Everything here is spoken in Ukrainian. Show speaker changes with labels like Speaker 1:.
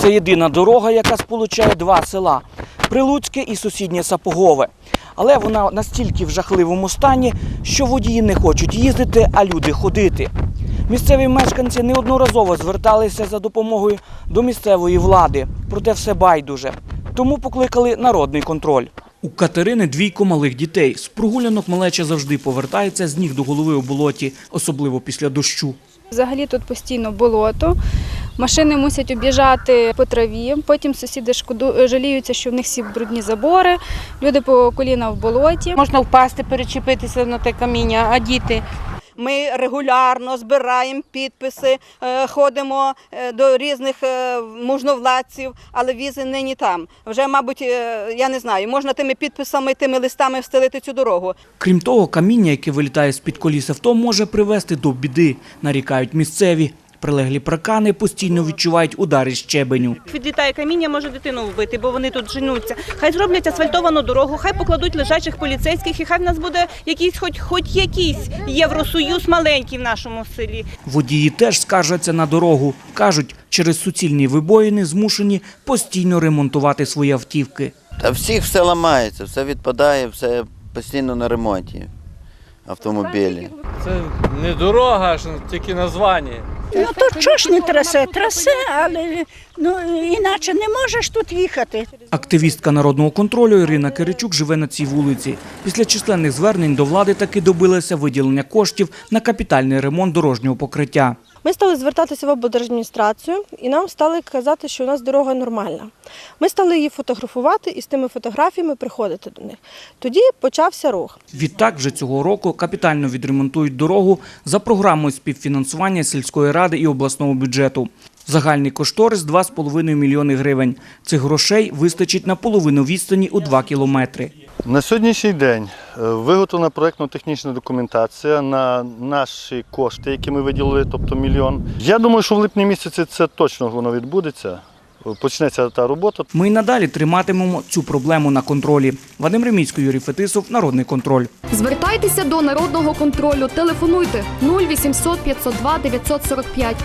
Speaker 1: Це єдина дорога, яка сполучає два села Прилуцьке і сусіднє Сапогове. Але вона настільки в жахливому стані, що водії не хочуть їздити, а люди ходити. Місцеві мешканці неодноразово зверталися за допомогою до місцевої влади, проте все байдуже. Тому покликали народний контроль. У Катерини двійко малих дітей. З прогулянок малеча завжди повертається з ніг до голови у болоті, особливо після дощу.
Speaker 2: Взагалі тут постійно болото. Машини мусять об'їжджати по траві. Потім сусіди шкоду жаліються, що в них всі брудні забори. Люди по коліна в болоті.
Speaker 3: Можна впасти, перечепитися на те каміння, а діти
Speaker 4: Ми регулярно збираємо підписи, е, ходимо е, до різних е, можновладців, але візи нині там. Вже, мабуть, е, я не знаю, можна тими підписами, тими листами встелити цю дорогу.
Speaker 1: Крім того, каміння, яке вилітає з-під коліс авто, може привести до біди, нарікають місцеві. Прилеглі паркани постійно відчувають удари щебеню.
Speaker 5: Відлітає каміння, може дитину вбити, бо вони тут женуться. Хай зроблять асфальтовану дорогу, хай покладуть лежачих поліцейських, і хай в нас буде якийсь, хоч хоч якийсь євросоюз маленький в нашому селі.
Speaker 1: Водії теж скаржаться на дорогу. Кажуть, через суцільні вибоїни змушені постійно ремонтувати свої автівки.
Speaker 6: Та всіх все ламається, все відпадає, все постійно на ремонті автомобілі.
Speaker 7: Це не дорога, аж тільки названня.
Speaker 8: Ну то чого ж не трасе? Трасе, але ну іначе не можеш тут їхати.
Speaker 1: Активістка народного контролю Ірина Киричук живе на цій вулиці. Після численних звернень до влади таки добилася виділення коштів на капітальний ремонт дорожнього покриття.
Speaker 9: Ми стали звертатися в облдержадміністрацію і нам стали казати, що у нас дорога нормальна. Ми стали її фотографувати і з тими фотографіями приходити до них. Тоді почався рух.
Speaker 1: Відтак, вже цього року капітально відремонтують дорогу за програмою співфінансування сільської ради і обласного бюджету. Загальний кошторис 2,5 мільйони гривень. Цих грошей вистачить на половину відстані у 2 кілометри.
Speaker 10: На сьогоднішній день виготовлена проєктно-технічна документація на наші кошти, які ми виділили, тобто мільйон. Я думаю, що в липні місяці це точно воно відбудеться. Почнеться та робота.
Speaker 1: Ми й надалі триматимемо цю проблему на контролі. Вадим Реміцький, Юрій Фетисов, Народний контроль.
Speaker 11: Звертайтеся до народного контролю. Телефонуйте 0800 502 945